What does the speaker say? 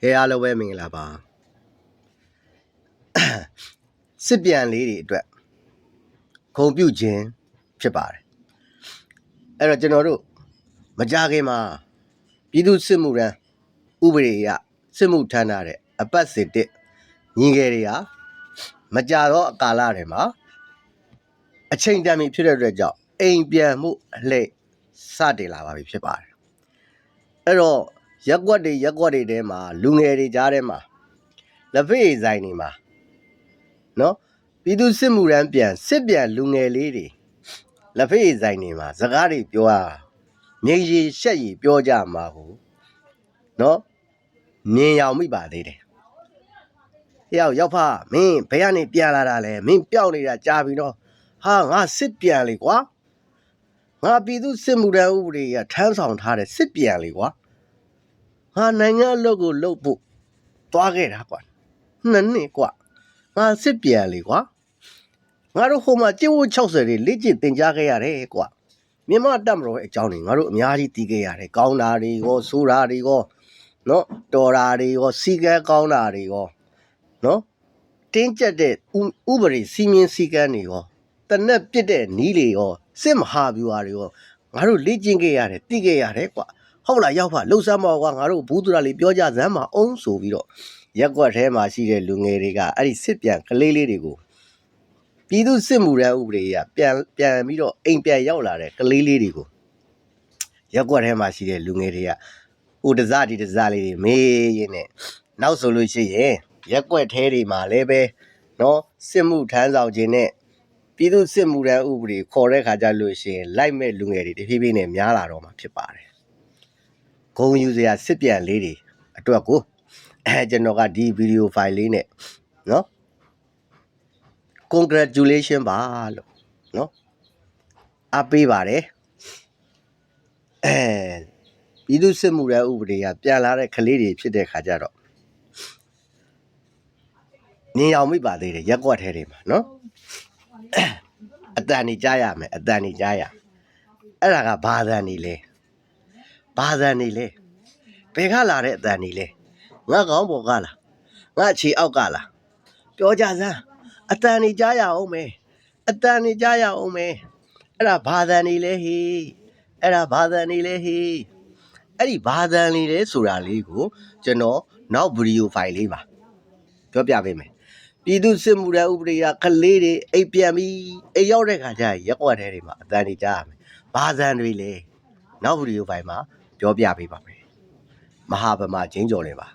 ဟဲအားလုံးပဲမင်္ဂလာပါစစ်ပြန်လေးတွေအတွက်ဂုံပြုတ်ခြင်းဖြစ်ပါတယ်အဲ့တော့ကျွန်တော်တို့မကြခင်မှာပြည်သူစစ်မှုရန်ဥပဒေအရစစ်မှုထမ်းထားတဲ့အပတ်စစ်တစ်ညီငယ်တွေဟာမကြတော့အကာလတွေမှာအချိန်တန်ပြီဖြစ်တဲ့အတွက်ကြောင့်အိမ်ပြန်မှုအလှည့်စတင်လာပါပြီဖြစ်ပါတယ်အဲ့တော့ ရက်ကွက်တွေရက်ကွက်တွေထဲမှာလူငယ်တွေကြားထဲမှာလက်ဖေးဆိုင်တွေမှာနော်ပြည်သူစစ်မှုရန်ပြန်စစ်ပြန်လူငယ်လေးတွေလက်ဖေးဆိုင်တွေမှာစကားတွေပြောတာမြေရီရှက်ရီပြောကြမှာကိုနော်မြင်ရောက်မိပါသေးတယ်။ဟေ့ရောက်ရောက်ဖမင်းဘယ်ကနေပြန်လာတာလဲမင်းပျောက်နေတာကြာပြီနော်ဟာငါစစ်ပြန်လေကွာငါပြည်သူစစ်မှုရန်ဥပဒေကထမ်းဆောင်ထားတဲ့စစ်ပြန်လေကွာ ငါနိုင်ငံအလုပ်ကိုလုပ်ဖို့သွားခဲ့တာကွာနှစ်နှစ်ကွာငါစစ်ပြန်လေကွာငါတို့ဟိုမှာကျင့်ဝတ်60တွေလက်ကျင့်သင်ကြားခဲ့ရတယ်ကွာမြန်မာတပ်မတော်ရဲ့အကြောင်းတွေငါတို့အများကြီးသိခဲ့ရတယ်ကောင်းတာတွေရောဆိုးတာတွေရောနော်တော်တာတွေရောစီကဲကောင်းတာတွေရောနော်တင်းကျပ်တဲ့ဥဥပဒေစီမင်းစည်းကမ်းတွေရောတနက်ပြစ်တဲ့နီးတွေရောစစ်မဟာဗျူဟာတွေရောငါတို့လေ့ကျင့်ခဲ့ရတယ်သိခဲ့ရတယ်ကွာ ဟုတ်လားရောက်ဖလှုပ်ရှားမောကွာငါတို့ဘူးသူရလေးပြောကြစမ်းမအောင်ဆိုပြီးတော့ရက်ကွက်ထဲမှာရှိတဲ့လူငယ်တွေကအဲ့ဒီစစ်ပြန်ကလေးလေးတွေကိုပြည်သူစစ်မှုရန်ဥပဒေအရပြန်ပြန်ပြီးတော့အိမ်ပြန်ရောက်လာတဲ့ကလေးလေးတွေကိုရက်ကွက်ထဲမှာရှိတဲ့လူငယ်တွေကဟိုတစဒီတစလေးတွေမေးရင်းနဲ့နောက်ဆိုလို့ရှိရင်ရက်ကွက်ထဲတွေမှာလည်းပဲနော်စစ်မှုထမ်းဆောင်ခြင်းနဲ့ပြည်သူစစ်မှုရန်ဥပဒေခေါ်တဲ့ခါကျလို့ရှိရင်လိုက်မဲ့လူငယ်တွေတဖြည်းဖြည်းနဲ့များလာတော့မှာဖြစ်ပါတယ် ဂုံယူစရာစစ်ပြန်လေးတွေအတွက်ကိုအဲကျွန်တော်ကဒီဗီဒီယိုဖိုင်လေးနဲ့နော် congratulation ပါလို့နော်အပေးပါတယ်အဲပြည်သူစစ်မှုရန်ဥပဒေကပြန်လာတဲ့ကလေးတွေဖြစ်တဲ့ခါကျတော့မြင်အောင်မိပါသေးတယ်ရက်ကွက်ထဲတွေမှာနော်အတန်နေကြားရမယ်အတန်နေကြားရအဲ့ဒါကဘာသံနေလဲ ဘာသံနေလဲဘယ်ကလာတဲ့အတန်နေလဲငါကောင်းပေါ်ကလားငါခြေအောက်ကလားပြောကြစမ်းအတန်နေကြားရအောင်မယ်အတန်နေကြားရအောင်မယ်အဲ့ဒါဘာသံနေလဲဟေးအဲ့ဒါဘာသံနေလဲဟေးအဲ့ဒီဘာသံနေလဲဆိုတာလေးကိုကျွန်တော်နောက်ဗီဒီယိုဖိုင်လေးပါပြောပြပေးမယ်ပြည်သူစစ်မှုရန်ဥပဒေကကလေးတွေအိပ်ပြန်ပြီးအိပ်ရောက်တဲ့ခါကျရင်ရက်ွက်ထဲတွေမှာအတန်နေကြားရမယ်ဘာသံတွေလဲနောက်ဗီဒီယိုဖိုင်မှာ ပြောပြပေးပါမယ်မဟာဗမာချင်းကျော်တွေပါ